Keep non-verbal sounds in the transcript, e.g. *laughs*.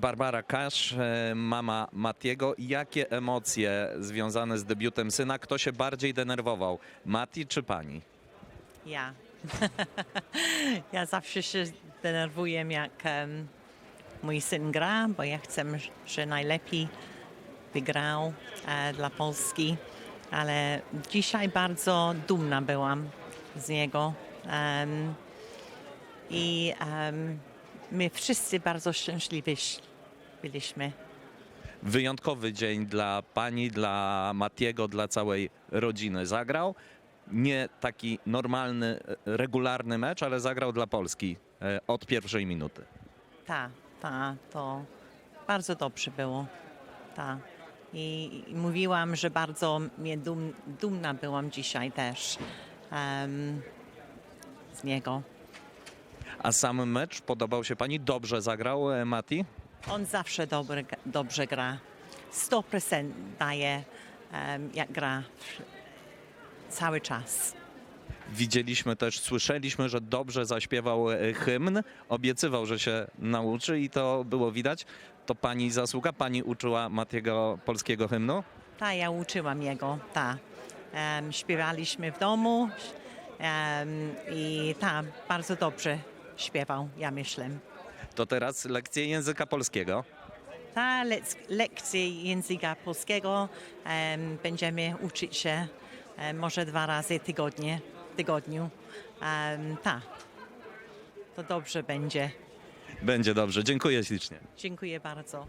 Barbara Kasz, e, mama Matiego. Jakie emocje związane z debiutem syna? Kto się bardziej denerwował? Mati czy pani? Ja. *laughs* ja zawsze się denerwuję, jak em, mój syn gra, bo ja chcę, że najlepiej wygrał e, dla Polski. Ale dzisiaj bardzo dumna byłam z niego. Em, I em, my wszyscy bardzo szczęśliwi byliśmy. Wyjątkowy dzień dla pani, dla Matiego, dla całej rodziny. Zagrał nie taki normalny, e, regularny mecz, ale zagrał dla Polski e, od pierwszej minuty. Tak, tak, to bardzo dobrze było. Tak. I, mówiłam, że bardzo mnie dum, dumna byłam dzisiaj też em, z niego. A sam mecz podobał się pani? Dobrze zagrał e, Mati? On zawsze dobry, dobrze gra. 100% daje, em, jak gra cały czas. Widzieliśmy też, słyszeliśmy, że dobrze zaśpiewał e, hymn. Obiecywał, że się nauczy i to było widać. To pani zasługa? Pani uczyła Matiego polskiego hymnu? Tak, ja uczyłam jego, tak. Em, śpiewaliśmy w domu em, i tak, bardzo dobrze śpiewał, ja myślę. To teraz lekcje języka polskiego. Ta lec- lekcje języka polskiego em, będziemy uczyć się em, może dwa razy tygodnie, tygodniu. Um, tak, to dobrze będzie. Będzie dobrze. Dziękuję ślicznie. Dziękuję bardzo.